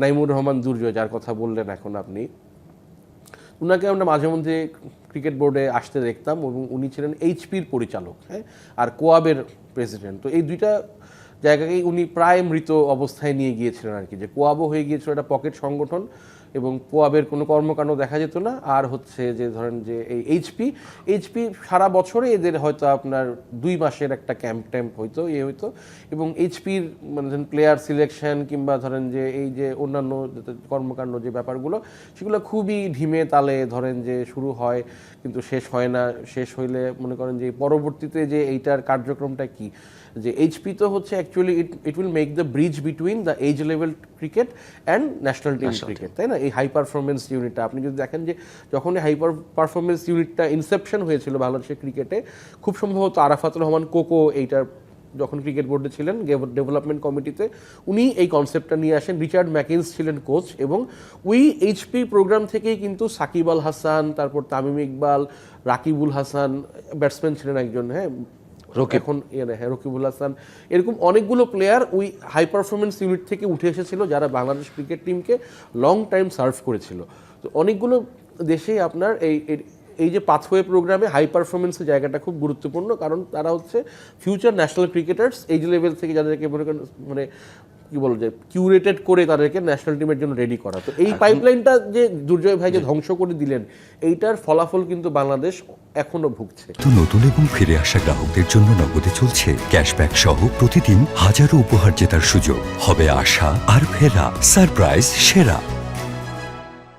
নাইমুর রহমান দুর্জয় যার কথা বললেন এখন আপনি। ওনাকে আমরা মাঝে মধ্যে ক্রিকেট বোর্ডে আসতে দেখতাম এবং উনি ছিলেন এইচপির পরিচালক হ্যাঁ আর কোয়াবের প্রেসিডেন্ট। তো এই দুইটা জায়গাকেই উনি প্রায় মৃত অবস্থায় নিয়ে গিয়েছিলেন আর কি, যে কোয়াবো হয়ে গিয়েছিল একটা পকেট সংগঠন। এবং পোয়াবের কোনো কর্মকাণ্ড দেখা যেত না। আর হচ্ছে যে ধরেন যে এই এইচপি এইচপি সারা বছরে এদের হয়তো আপনার দুই মাসের একটা ক্যাম্প ট্যাম্প হইতো ইয়ে হইতো। এবং এইচপির মানে ধরেন প্লেয়ার সিলেকশন কিংবা ধরেন যে এই যে অন্যান্য কর্মকাণ্ড যে ব্যাপারগুলো সেগুলো খুবই ঢিমে তালে ধরেন যে শুরু হয় কিন্তু শেষ হয় না। শেষ হইলে মনে করেন যে পরবর্তীতে যে এইটার কার্যক্রমটা কি? যে এইচপি তো হচ্ছে actually it it will make the bridge between the age level cricket and national team cricket তাই না? এই হাই পারফরমেন্স ইউনিটটা আপনি যদি দেখেন যে যখন এই হাইপার পারফরমেন্স ইউনিটটা ইনসেপশন হয়েছিল বাংলাদেশের ক্রিকেটে খুব সম্ভবত আরাফাতুর রহমান কোকো এইটার যখন ক্রিকেট বোর্ডে ছিলেন ডেভেলপমেন্ট কমিটিতে উনি এই কনসেপ্টটা নিয়ে আসেন। রিচার্ড ম্যাকিন্স ছিলেন কোচ এবং উই এইচপি প্রোগ্রাম থেকেই কিন্তু সাকিব আল হাসান, তারপর তামিম ইকবাল, রাকিবুল হাসান ব্যাটসম্যান ছিলেন একজন হ্যাঁ এখন ইয়ে, হ্যাঁ রকিবুল হাসান। এরকম অনেকগুলো প্লেয়ার ওই হাই পারফরমেন্স ইউনিট থেকে উঠে এসেছিল যারা বাংলাদেশ ক্রিকেট টিমকে লং টাইম সার্ভ করেছিল। তো অনেকগুলো দেশেই আপনার এই এই- যে পাথওয়ে প্রোগ্রামে হাই পারফরমেন্সের জায়গাটা খুব গুরুত্বপূর্ণ। কারণ তারা হচ্ছে ফিউচার ন্যাশনাল ক্রিকেটার্স এই লেভেল থেকে যাদেরকে মানে কি বল যে কিউরেটেড করে তাদেরকে ন্যাশনাল টিমের জন্য রেডি করা। তো এই পাইপলাইনটা যে দুর্জয় ভাই যে ধ্বংস করে দিলেন এইটার ফলাফল কিন্তু বাংলাদেশ এখনও ভুগছে। তো নতুন এবং ফিরে আসা গ্রাহকদের জন্য নগদে চলছে ক্যাশব্যাক সহ প্রতিদিন হাজারো উপহার জেতার সুযোগ। হবে আশা আর ফেরা সারপ্রাইজ সেরা।